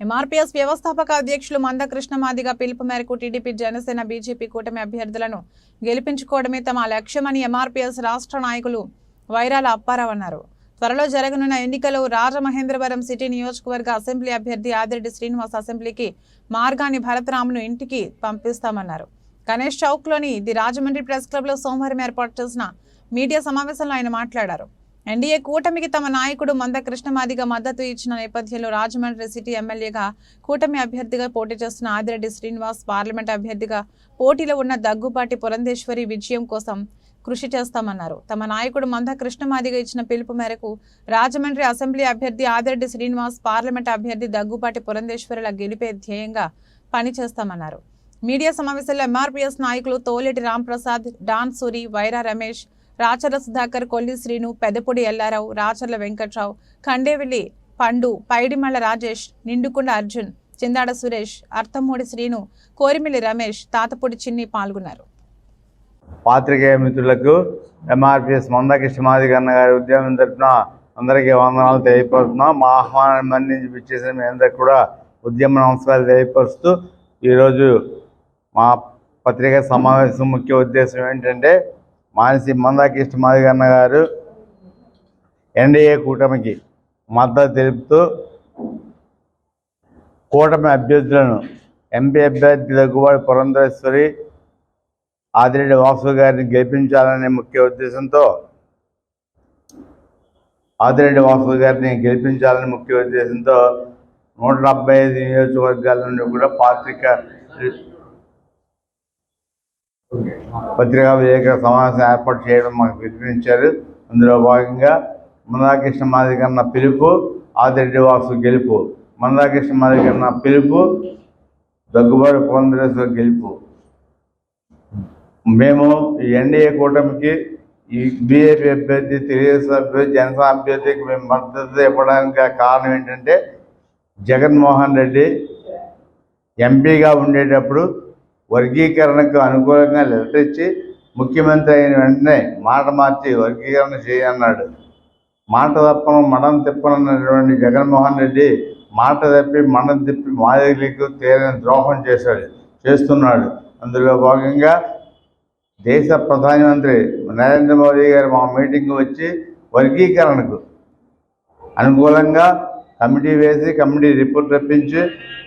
MRPS వ్యవస్థాపక అధ్యక్షులు మందకృష్ణ మాదిగ పిలుపు మేరకు టీడీపీ జనసేన బీజేపీ కూటమి అభ్యర్థులను గెలిపించుకోవడమే తమ లక్ష్యమని ఎంఆర్పీఎస్ రాష్ట్ర నాయకులు వైరాల అప్పారావు అన్నారు. త్వరలో జరగనున్న ఎన్నికలు రాజమహేంద్రవరం సిటీ నియోజకవర్గ అసెంబ్లీ అభ్యర్థి ఆదిరెడ్డి శ్రీనివాస్ అసెంబ్లీకి మార్గాన్ని భరతరామును ఇంటికి పంపిస్తామన్నారు. గణేష్ చౌక్లోని ది రాజమండ్రి ప్రెస్ క్లబ్లో సోమవారం ఏర్పాటు చేసిన మీడియా సమావేశంలో ఆయన మాట్లాడారు. ఎన్డీఏ కూటమికి తమ నాయకుడు మంద కృష్ణమాదిగా మద్దతు ఇచ్చిన నేపథ్యంలో రాజమండ్రి సిటీ ఎమ్మెల్యేగా కూటమి అభ్యర్థిగా పోటీ చేస్తున్న ఆదిరెడ్డి శ్రీనివాస్ పార్లమెంట్ అభ్యర్థిగా పోటీలో ఉన్న దగ్గుపాటి పురంధేశ్వరి విజయం కోసం కృషి చేస్తామన్నారు. తమ నాయకుడు మంద కృష్ణమాదిగా ఇచ్చిన పిలుపు మేరకు రాజమండ్రి అసెంబ్లీ అభ్యర్థి ఆదిరెడ్డి శ్రీనివాస్ పార్లమెంట్ అభ్యర్థి దగ్గుపాటి పురంధేశ్వరుల గెలిపే ధ్యేయంగా పనిచేస్తామన్నారు. మీడియా సమావేశంలో ఎంఆర్పీఎస్ నాయకులు తోలేటి రాంప్రసాద్ డాన్ సూరి వైరా రమేష్ రాచర్ల సుధాకర్ కొల్లి శ్రీను పెదపొడి ఎల్లారావు రాచర్ల వెంకట్రావు ఖండేవిల్లి పండు పైడిమల్ల రాజేష్ నిండుకుండ అర్జున్ చిందాడ సురేష్ అర్థమూడి శ్రీను కోరిమిల్లి రమేష్ తాతపొడి చిన్ని పాల్గొన్నారు. పాత్రికేయ మిత్రులకు ఎంఆర్పిఎస్ మందకృష్ణ మాదిగన్న గారి ఉద్యమం తరఫున అందరికీ వందనాలు తెలియపరుస్తున్నాం. మా ఆహ్వానాన్ని మన్నించి పిచ్చేసిన మీ అందరికి కూడా ఉద్యమ నమస్కారాలు తెలియపరుస్తూ ఈరోజు మా పత్రికా సమావేశం ముఖ్య ఉద్దేశం ఏంటంటే మానసి మందాకృష్ణ మాదిగన్న గారు ఎన్డీఏ కూటమికి మద్దతు తెలుపుతూ కూటమి అభ్యర్థులను ఎంపీ అభ్యర్థి దగ్గుబాటు పురంధరేశ్వరి ఆదిరెడ్డి వాసు గారిని గెలిపించాలనే ముఖ్య ఉద్దేశంతో ఆదిరెడ్డి వాసు గారిని గెలిపించాలనే ముఖ్య ఉద్దేశంతో నూట డెబ్బై ఐదు నియోజకవర్గాల నుండి కూడా పాత్రిక పత్రికా విలేకరుల సమావేశం ఏర్పాటు చేయడం మాకు పిలుపునిచ్చారు అందులో భాగంగా మందాకృష్ణ మాదిగన్న పిలుపు ఆదిరెడ్డి వాసు గెలుపు. మందాకృష్ణ మాదిగన్న పిలుపు దగ్గుబాటు పురంధరేశ్వర గెలుపు. మేము ఈ ఎన్డీఏ కూటమికి ఈ బీజేపీ అభ్యర్థి తెలుగుదేశం అభ్యర్థి జనసేన అభ్యర్థికి మేము మద్దతు ఇవ్వడానికి కారణం ఏంటంటే జగన్మోహన్ రెడ్డి ఎంపీగా ఉండేటప్పుడు వర్గీకరణకు అనుకూలంగా లెటర్ ఇచ్చి ముఖ్యమంత్రి అయిన వెంటనే మాట మార్చి వర్గీకరణ చేయన్నాడు. మాట తప్పను మడం తిప్పనన్నటువంటి జగన్మోహన్ రెడ్డి మాట తప్పి మడం తిప్పి మాదిరిలకు తేలిన ద్రోహం చేశాడు చేస్తున్నాడు. అందులో భాగంగా దేశ ప్రధానమంత్రి నరేంద్ర మోదీ గారు మా మీటింగ్కి వచ్చి వర్గీకరణకు అనుకూలంగా కమిటీ వేసి కమిటీ రిపోర్ట్ రప్పించి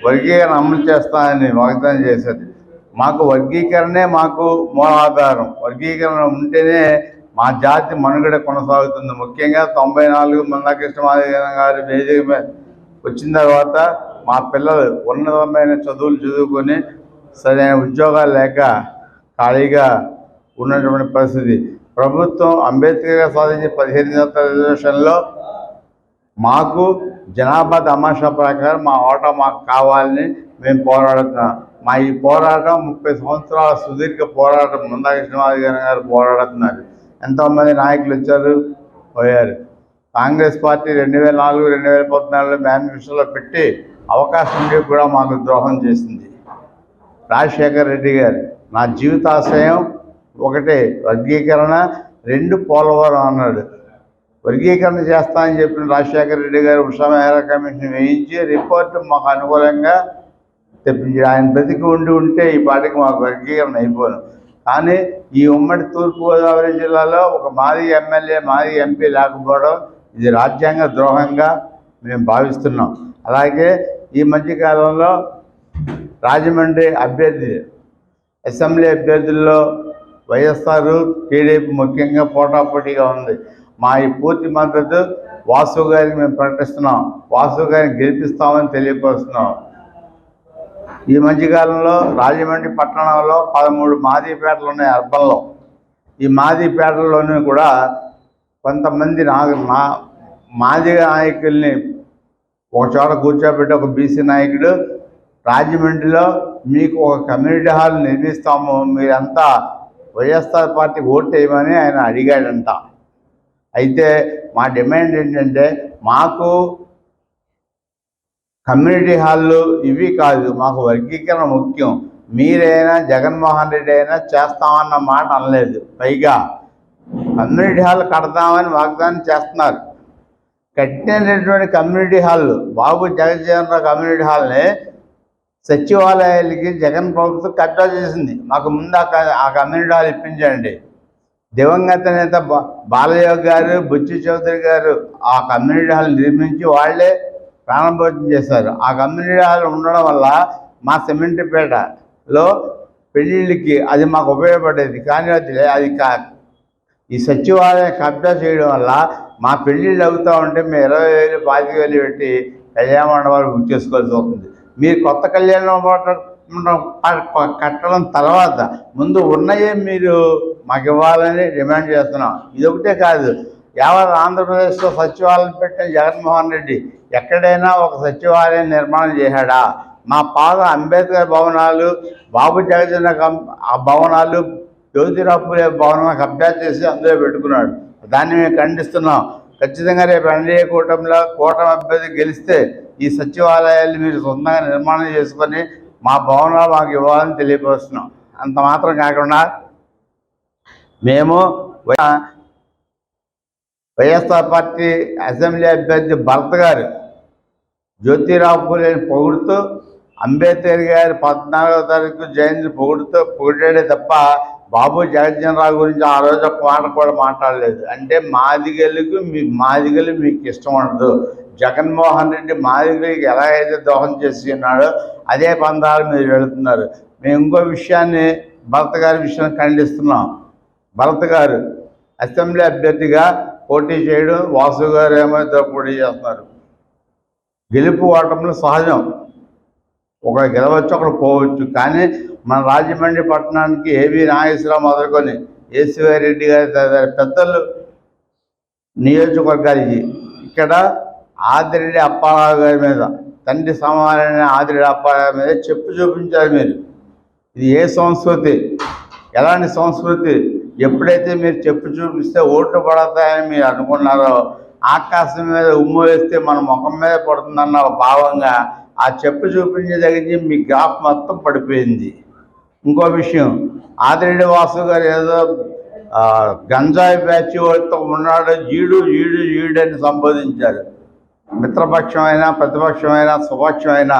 వర్గీకరణ అమలు చేస్తానని వాగ్దానం చేశారు. మాకు వర్గీకరణే మాకు మూలాధారం. వర్గీకరణ ఉంటేనే మా జాతి మనుగడ కొనసాగుతుంది. ముఖ్యంగా తొంభై నాలుగు మందాకృష్ణమాదిగన గారి వేదిక వచ్చిన తర్వాత మా పిల్లలు ఉన్నతమైన చదువులు చదువుకొని సరైన ఉద్యోగాలు లేక ఖాళీగా ఉన్నటువంటి పరిస్థితి. ప్రభుత్వం అంబేద్కర్ గారు సాధించిన పదిహేను శాతం రిజర్వేషన్లో మాకు జనాభా తమాషా ప్రకారం మా ఓటా మాకు కావాలని మేము పోరాడుతున్నాం. మా ఈ పోరాటం ముప్పై సంవత్సరాల సుదీర్ఘ పోరాటం ముందాకృష్ణమాది గారు పోరాడుతున్నారు. ఎంతోమంది నాయకులు వచ్చారు పోయారు. కాంగ్రెస్ పార్టీ రెండు వేల నాలుగు రెండు వేల పద్నాలుగులో మేనిఫెస్టోలో పెట్టి అవకాశం ఉండి కూడా మాకు ద్రోహం చేసింది. రాజశేఖర్ రెడ్డి గారు నా జీవితాశయం ఒకటే వర్గీకరణ రెండు పోలవరం అన్నాడు. వర్గీకరణ చేస్తానని చెప్పిన రాజశేఖర రెడ్డి గారు ఉషా ఉషామేర కమిషన్ వేయించి రిపోర్ట్ మాకు అనుకూలంగా ఆయన బ్రతికి ఉండి ఉంటే ఈ పాటికి మాకు వర్గీకరణ అయిపోను. కానీ ఈ ఉమ్మడి తూర్పుగోదావరి జిల్లాలో ఒక మాది ఎమ్మెల్యే మాది ఎంపీ లేకపోవడం ఇది రాజ్యాంగ ద్రోహంగా మేము భావిస్తున్నాం. అలాగే ఈ మధ్యకాలంలో రాజమండ్రి అభ్యర్థి అసెంబ్లీ అభ్యర్థుల్లో వైఎస్ఆర్ టీడీపీ ముఖ్యంగా పోటాపోటీగా ఉంది. మా ఈ పూర్తి మద్దతు వాసు గారికి మేము ప్రకటిస్తున్నాం. వాసు గారిని గెలిపిస్తామని తెలియపరుస్తున్నాం. ఈ మధ్యకాలంలో రాజమండ్రి పట్టణంలో పదమూడు మాదీపేటలు ఉన్నాయి అర్బన్లో. ఈ మాదీపేటల్లోనూ కూడా కొంతమంది నా మా మాదిగ నాయకుల్ని ఒక చోట కూర్చోబెట్టి ఒక బీసీ నాయకుడు రాజమండ్రిలో మీకు ఒక కమ్యూనిటీ హాల్ నిర్మిస్తాము మీరంతా వైఎస్ఆర్ పార్టీ ఓటు వేయమని ఆయన అడిగాడంట. అయితే మా డిమాండ్ ఏంటంటే మాకు కమ్యూనిటీ హాళ్ళు ఇవి కాదు మాకు వర్గీకరణ ముఖ్యం. మీరైనా జగన్మోహన్ రెడ్డి అయినా చేస్తామన్న మాట అనలేదు. పైగా కమ్యూనిటీ హాల్ కడతామని వాగ్దానం చేస్తున్నారు. కట్టినటువంటి community hall Babu Jagjivan Rao community హాల్ని సచివాలయాలకి జగన్ ప్రభుత్వం కట్టా చేసింది. మాకు ముందు ఆ ఆ కమ్యూనిటీ హాల్ ఇప్పించండి. దివంగత నేత బా- బాలయ్య గారు బుచ్చి చౌదరి గారు ఆ కమ్యూనిటీ హాల్ నిర్మించి వాళ్ళే ప్రారంభోత్సవం చేశారు ఆ కమ్యూనిటీ హాల్ ఉండడం వల్ల మా సిమెంట్పేటలో పెళ్ళిళ్ళకి అది మాకు ఉపయోగపడేది. కానీ అది అది కా ఈ సచివాలయం కబ్జా చేయడం వల్ల మా పెళ్ళిళ్ళు అవుతూ ఉంటే మేము ఇరవై వేలు పాతిక వేలు పెట్టి కళ్యాణ మండపాలు బుక్ చేసుకోవాల్సి వస్తుంది. మీరు కొత్త కళ్యాణ మండపం కట్టడం తర్వాత ముందు ఉన్నయే మీరు మాకు ఇవ్వాలని డిమాండ్ చేస్తున్నాం. ఇదొకటే కాదు యావత్ ఆంధ్రప్రదేశ్లో సచివాలయం పెట్టిన జగన్మోహన్ రెడ్డి ఎక్కడైనా ఒక సచివాలయం నిర్మాణం చేశాడా? మా పాత అంబేద్కర్ భవనాలు బాబు జగజన ఆ భవనాలు జ్యోతిరావు పూలే భవనం కబ్జా చేసి అందులో పెట్టుకున్నాడు. దాన్ని మేము ఖండిస్తున్నాం. ఖచ్చితంగా రేపు ఎన్డీఏ కూటమిలో కూటమి అభ్యర్థి గెలిస్తే ఈ సచివాలయాలు మీరు సొంతంగా నిర్మాణం చేసుకొని మా భవనాలు మాకు ఇవ్వాలని తెలియపరుస్తున్నాం. అంత మాత్రం కాకుండా మేము వైఎస్ఆర్ పార్టీ అసెంబ్లీ అభ్యర్థి భరత్ గారు జ్యోతిరావు పూలేని పొగుడుతూ అంబేద్కర్ గారి పద్నాలుగో తారీఖు జయంతి పొగుడుతూ పొగిడాడే తప్ప బాబు జగజ్జనరావు గురించి ఆ రోజు ఒక మాట కూడా మాట్లాడలేదు. అంటే మాదిగలకు మీ మాదిగలు మీకు ఇష్టం ఉండదు. జగన్మోహన్ రెడ్డి మాదిగలకి ఎలా అయితే దోహం చేసి ఉన్నాడో అదే పందాలు మీరు వెళుతున్నారు. మేము ఇంకో విషయాన్ని భరత్ గారి విషయాన్ని ఖండిస్తున్నాం. భరత్ గారు అసెంబ్లీ అభ్యర్థిగా పోటీ చేయడం వాసు గారు ఏమైతే పోటీ చేస్తున్నారు? గెలుపు ఓటములు సహజం. ఒక గెలవచ్చు ఒకరు పోవచ్చు. కానీ మన రాజమండ్రి పట్టణానికి ఏవి నాగేశ్వరరావు మొదలుకొని ఏసీవై రెడ్డి గారి తదితర పెద్దలు నియోజకవర్గానికి ఇక్కడ ఆదిరెడ్డి అప్పారావు గారి మీద తండ్రి సమానమైన ఆదిరెడ్డి అప్పారావు మీద చెప్పు చూపించారు మీరు. ఇది ఏ సంస్కృతి? ఎలాంటి సంస్కృతి? ఎప్పుడైతే మీరు చెప్పు చూపిస్తే ఓట్లు పడతాయని మీరు అనుకున్నారో ఆకాశం మీద ఉమ్ము వేస్తే మన ముఖం మీద పడుతుందన్న భావంగా ఆ చెప్పు చూపించే దగ్గర మీ గ్రాఫ్ మొత్తం పడిపోయింది. ఇంకో విషయం ఆదిరెడ్డి వాసు గారు ఏదో గంజాయి బ్యాచ్ వాళ్ళతో ఉన్నాడు ఈడు ఈడు ఈడు అని సంబోధించారు. మిత్రపక్షమైనా ప్రతిపక్షమైనా సుపక్షమైనా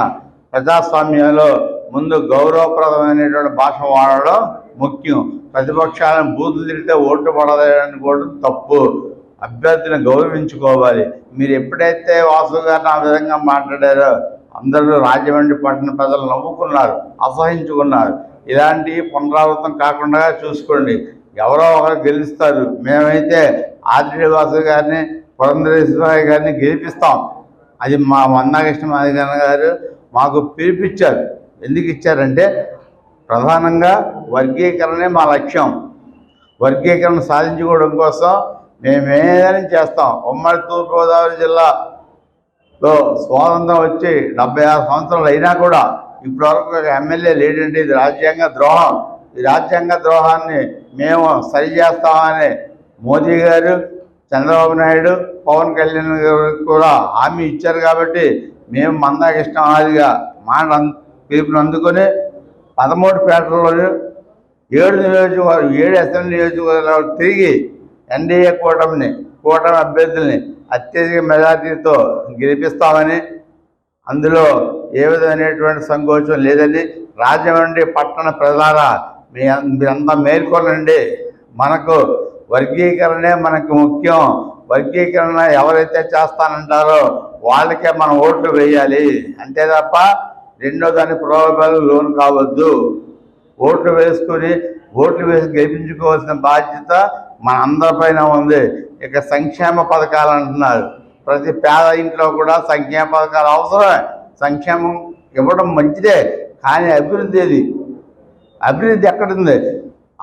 ప్రజాస్వామ్యంలో ముందు గౌరవప్రదమైనటువంటి భాష వాడడం ముఖ్యం. ప్రతిపక్షాలను బూతులు తిరిగితే ఓటు పడదని కూడా తప్పు. అభ్యర్థిని గౌరవించుకోవాలి. మీరు ఎప్పుడైతే వాసు గారిని ఆ విధంగా మాట్లాడారో అందరూ రాజమండ్రి పట్టణ ప్రజలు నవ్వుకున్నారు అసహించుకున్నారు. ఇలాంటి పునరావృతం కాకుండా చూసుకోండి. ఎవరో ఒకరు గెలుస్తారు. మేమైతే ఆదిరి వాసు గారిని పురంధరేశ్వరి గారిని గెలిపిస్తాం. అది మా మందాకృష్ణ మాదిగన్న గారు మాకు పిలిపించారు. ఎందుకు ఇచ్చారంటే ప్రధానంగా వర్గీకరణే మా లక్ష్యం. వర్గీకరణ సాధించుకోవడం కోసం మేమేదైనా చేస్తాం. ఉమ్మడి తూర్పుగోదావరి జిల్లాలో స్వాతంత్రం వచ్చి డెబ్బై ఆరు సంవత్సరాలు అయినా కూడా ఇప్పటివరకు ఒక ఎమ్మెల్యే లేడంటే ఇది రాజ్యాంగ ద్రోహం. ఈ రాజ్యాంగ ద్రోహాన్ని మేము సరిచేస్తామని మోదీ గారు చంద్రబాబు నాయుడు పవన్ కళ్యాణ్ గారు కూడా హామీ ఇచ్చారు కాబట్టి మేము మందాకృష్ణ ఆదిగా మాట పిలుపుని అందుకొని పదమూడు పేటల్లో ఏడు నియోజకవర్గం ఏడు అసెంబ్లీ నియోజకవర్గాలు తిరిగి ఎన్డీఏ కూటమిని కూటమి అభ్యర్థుల్ని అత్యధిక మెజార్టీతో గెలిపిస్తామని అందులో ఏ విధమైనటువంటి సంకోచం లేదని రాజమండ్రి పట్టణ ప్రజలారా మీ మీరంతా మేల్కొనండి. మనకు వర్గీకరణే మనకు ముఖ్యం. వర్గీకరణ ఎవరైతే చేస్తానంటారో వాళ్ళకే మనం ఓట్లు వేయాలి. అంతే తప్ప రెండో దాని ప్రలోభాలు లోను కావద్దు. ఓట్లు వేసుకుని ఓట్లు వేసి గెలిపించుకోవాల్సిన బాధ్యత మన అందరిపైన ఉంది. ఇక సంక్షేమ పథకాలు అంటున్నారు. ప్రతి పేద ఇంట్లో కూడా సంక్షేమ పథకాలు అవసరమే. సంక్షేమం ఇవ్వడం మంచిదే కానీ అభివృద్ధి ఏది? అభివృద్ధి ఎక్కడుంది?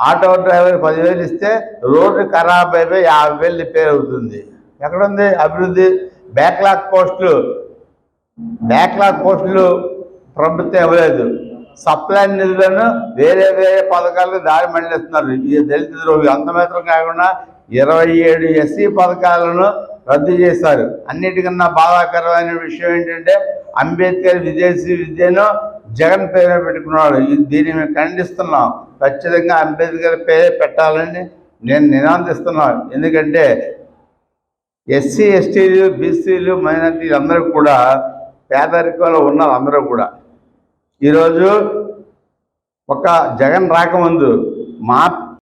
ఆటో డ్రైవర్ పదివేలు ఇస్తే రోడ్డు ఖరాబ్ అయిపోయి యాభై వేలు రిపేర్ అవుతుంది. ఎక్కడుంది అభివృద్ధి? బ్యాక్లాగ్ పోస్టులు. బ్యాక్లాగ్ పోస్టులు ప్రభుత్వం ఇవ్వలేదు. సప్లై నిధులను వేరే వేరే పథకాలకు దారి మళ్ళిస్తున్నారు. ఈ దళిత ద్రోహి అంత మాత్రం కాకుండా ఇరవై ఏడు ఎస్సీ పథకాలను రద్దు చేశారు. అన్నిటికన్నా బాధాకరమైన విషయం ఏంటంటే అంబేద్కర్ విదేశీ విద్యను జగన్ పేరు పెట్టుకున్నాడు. దీన్ని మేము ఖండిస్తున్నాం. ఖచ్చితంగా అంబేద్కర్ పేరే పెట్టాలని నేను నినాదిస్తున్నాను ఎందుకంటే ఎస్సీ ఎస్టీలు బీసీలు మైనార్టీలు అందరూ కూడా పేదరికంలో ఉన్నారు అందరూ కూడా. ఈరోజు ఒక జగన్ రాకముందు మా